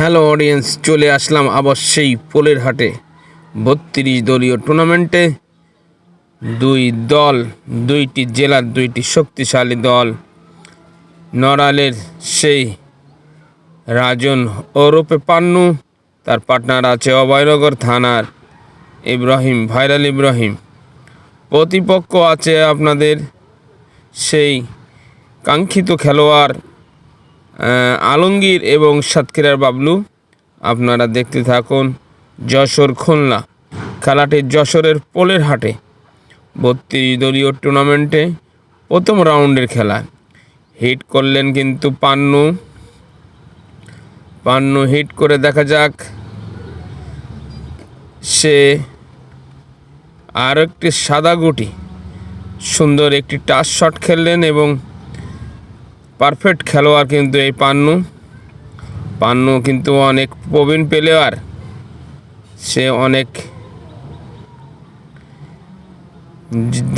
Hello audience, চলে আসলাম আবার সেই পোলের হাটে। বত্রিশ দলীয় টুর্নামেন্টে দুই দল, দুইটি জেলার দুইটি শক্তিশালী দল। নড়ালের সেই রাজন ওরূপে পান্নু, তার পার্টনার আছে অভয়নগর থানার ইব্রাহিম, ভাইরাল ইব্রাহিম। প্রতিপক্ষ আছে আপনাদের সেই কাঙ্ক্ষিত খেলোয়াড় আলমগীর এবং সাতক্ষীরার বাবলু, আপনারা দেখতে থাকুন যশোর খুলনা, খেলাটি যশোরের পোলের হাটে। বত্রিশ দলীয় টুর্নামেন্টে প্রথম রাউন্ডের খেলা। হিট করলেন কিন্তু পান্নু। পান্নু হিট করে দেখা যাক সে আর একটি সাদা গুটি। সুন্দর একটি টাচ শট খেললেন এবং পারফেক্ট খেলোয়াড় কিন্তু এই পান্নু। পান্নু কিন্তু অনেক প্রবীণ প্লেয়ার সে অনেক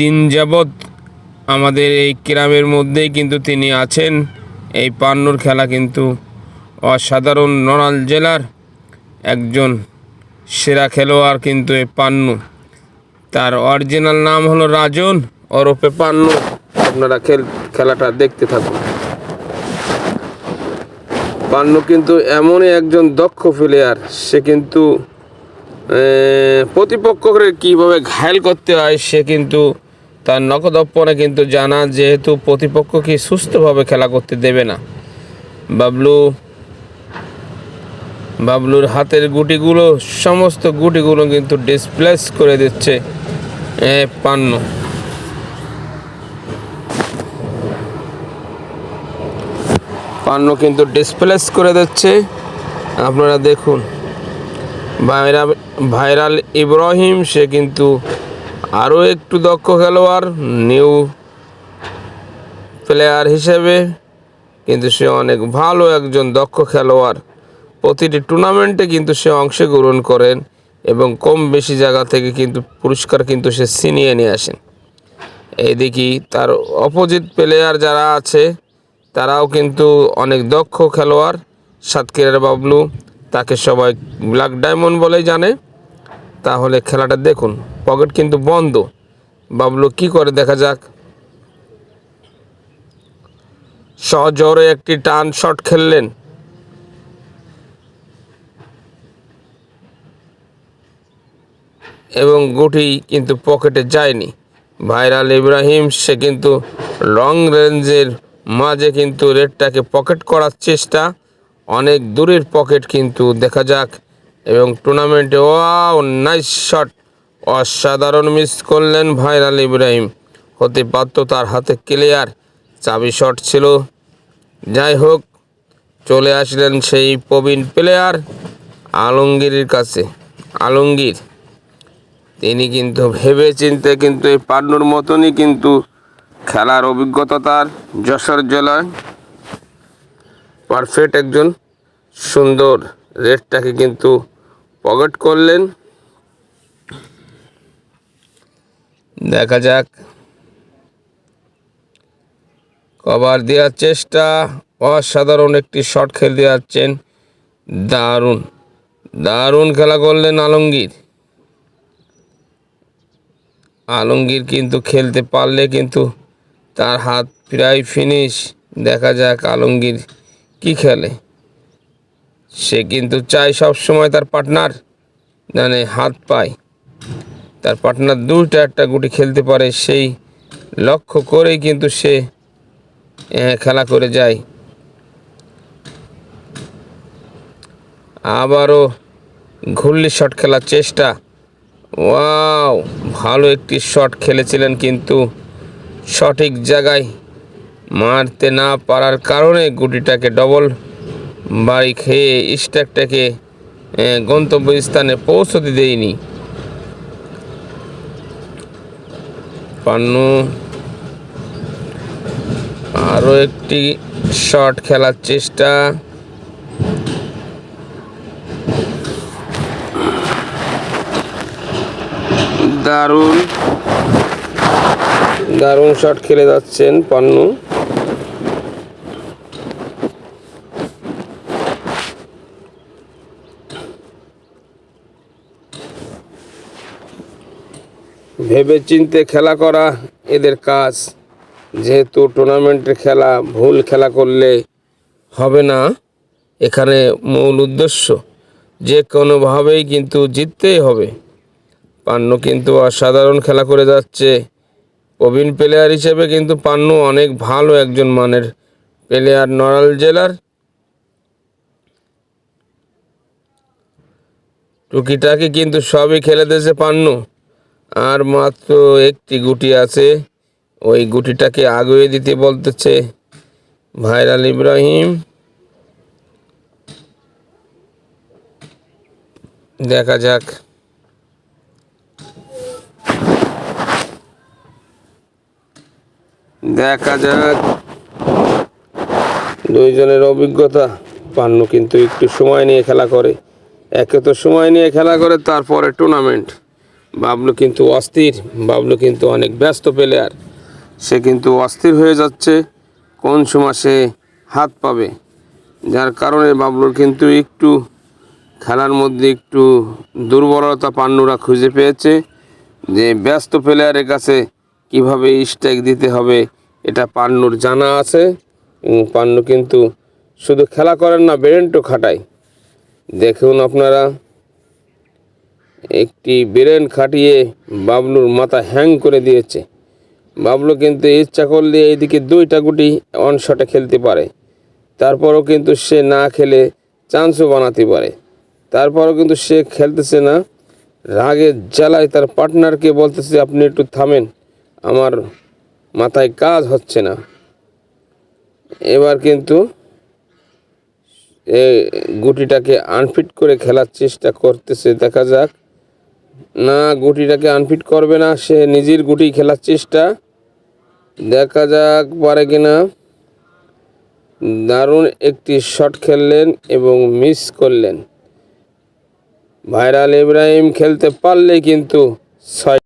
দিন যাবৎ আমাদের এই গ্রামের মধ্যেই কিন্তু তিনি আছেন। এই পান্নুর খেলা কিন্তু অসাধারণ। নড়াল জেলার একজন সেরা খেলোয়াড় কিন্তু এই পান্নু। তার অরিজিনাল নাম হলো রাজন। ওরফে পান্নু। আপনারা খেল, খেলাটা দেখতে থাকুন। পান্নু কিন্তু এমনই একজন দক্ষ প্লেয়ার সে কিন্তু প্রতিপক্ষকে কীভাবে ঘায়েল করতে হয় সে কিন্তু তার নকদপ্পনে কিন্তু জানা, যেহেতু প্রতিপক্ষকে সুস্থভাবে খেলা করতে দেবে না। বাবলু, বাবলুর হাতের গুটিগুলো, সমস্ত গুটিগুলো কিন্তু ডিসপ্লেস করে দিচ্ছে পান্নু। পান্নু কিন্তু ডিসপ্লেস করে দিচ্ছে। আপনারা দেখুন, ভাইরা ভাইরাল ইব্রাহিম, সে কিন্তু আরও একটু দক্ষ খেলোয়াড় নিউ প্লেয়ার হিসেবে, কিন্তু সে অনেক ভালো একজন দক্ষ খেলোয়াড়। প্রতিটি টুর্নামেন্টে কিন্তু সে অংশগ্রহণ করেন এবং কম বেশি জায়গা থেকে কিন্তু পুরস্কার কিন্তু সে ছিনিয়ে নিয়ে আসেন। এইদিকে তার অপোজিট প্লেয়ার যারা আছে তারাও কিন্তু অনেক দক্ষ খেলোয়াড়, সাতক্ষীরার বাবলু, তাকে সবাই ব্ল্যাক ডায়মন্ড বলেই জানে। তাহলে খেলাটা দেখুন, পকেট কিন্তু বন্ধ। বাবলু কি করে দেখা যাক। সহজরে একটি টান শট খেললেন। এবং গুটি কিন্তু পকেটে যায়নি। ভাইরাল ইব্রাহিম, সে কিন্তু লং রেঞ্জের মাঝে কিন্তু রেডটাকে পকেট করার চেষ্টা। অনেক দূরের পকেট কিন্তু দেখা যাক। এবং টুর্নামেন্টে, ওয়াও, নাইস শট। অসাধারণ মিস করলেন ভাইরাল ইব্রাহিম। হতে পারত তার হাতে ক্লিয়ার, চাবি শট ছিল। যাই হোক, চলে আসলেন সেই প্রবীণ প্লেয়ার আলমগীরের কাছে। আলমগীর, তিনি কিন্তু ভেবে চিনতে কিন্তু এই পান্নুর মতনই কিন্তু খেলার অভিজ্ঞতা তার, যশোর জেলায়। পারফেক্ট একজন, সুন্দর রেটটাকে কিন্তু পকেট করলেন। দেখা যাক। কভার দেওয়ার চেষ্টা, অসাধারণ একটি শট খেলতে যাচ্ছেন দারুণ দারুণ খেলা করলেন আলমগীর। আলমগীর কিন্তু খেলতে পারলে কিন্তু তার হাত প্রায় ফিনিশ। দেখা যাক আলমগীর কি খেলে। সে কিন্তু চায় সব সময় তার পার্টনার। মানে হাত পায়। তার পার্টনার দুইটা একটা গুটি খেলতে পারে, সেই লক্ষ্য করেই কিন্তু সে খেলা করে যায়। আবারও ঘুরলি শট খেলার চেষ্টা। ওয়াও, ভালো একটি শট খেলেছিলেন কিন্তু সঠিক জায়গায় মারতে না পারার কারণে গুটিটাকে ডবল বাড়ি খেয়ে স্ট্যাকটাকে গন্তব্যস্থানে পৌঁছতে দেয়নি। পান্নু আরও একটি শট খেলার চেষ্টা। দারুণ। দারুণ শট খেলে যাচ্ছেন পান্নু। ভেবে চিনতে খেলা করা এদের কাজ। যেহেতু টুর্নামেন্টের খেলা, ভুল খেলা করলে হবে না। এখানে মূল উদ্দেশ্য যে কোনোভাবেই কিন্তু জিততেই হবে। পান্নু কিন্তু অসাধারণ খেলা করে যাচ্ছে। প্রবীণ প্লেয়ার হিসেবে কিন্তু পান্নু অনেক ভালো একজন মানের প্লেয়ার নড়াল জেলার। টুকিটাকি কিন্তু সবই খেলে দিয়েছে পান্নু। আর মাত্র একটি গুটি আছে, ওই গুটিটাকে আগুয়ে দিতে বলতেছে ভাইরাল ইব্রাহিম। দেখা যাক। দেখা যাক। দুইজনের অভিজ্ঞতা। পান্নু কিন্তু একটু সময় নিয়ে খেলা করে। একে তো সময় নিয়ে খেলা করে, তারপরে টুর্নামেন্ট বাবলু কিন্তু অস্থির। বাবলু কিন্তু অনেক ব্যস্ত প্লেয়ার সে কিন্তু অস্থির হয়ে যাচ্ছে। কোন সময় সে হাত পাবে? যার কারণে বাবলুর কিন্তু একটু খেলার মধ্যে একটু দুর্বলতা পান্নুরা খুঁজে পেয়েছে যে ব্যস্ত প্লেয়ারের কাছে কীভাবে স্ট্রাইক দিতে হবে এটা পান্নুর জানা আছে। পান্নু কিন্তু শুধু খেলা করেন না ব্রেনটও খাটায়। দেখুন আপনারা, একটি ব্রেন খাটিয়ে বাবলুর মাথা হ্যাং করে দিয়েছে। বাবলু কিন্তু ইচ্ছা করলে এইদিকে দুইটা গুটি অন শটে খেলতে পারে। তারপরও কিন্তু সে না খেলে চান্সও বানাতে পারে। তারপরও কিন্তু সে খেলতেছে না। রাগে জ্বালায় তার পার্টনারকে বলতেছে, আপনি একটু থামেন, আমার মাথায় কাজ হচ্ছে না। এবার কিন্তু এ গুটিটাকে আনফিট করে খেলার চেষ্টা করতেছে। দেখা যাক। না, গুটিটাকে আনফিট করবে না, সে নিজের গুটি খেলার চেষ্টা। দেখা যাক, পারে কিনা দারুণ একটি শট খেললেন এবং মিস করলেন। ভাইরাল ইব্রাহিম খেলতে পারলে কিন্তু ছয়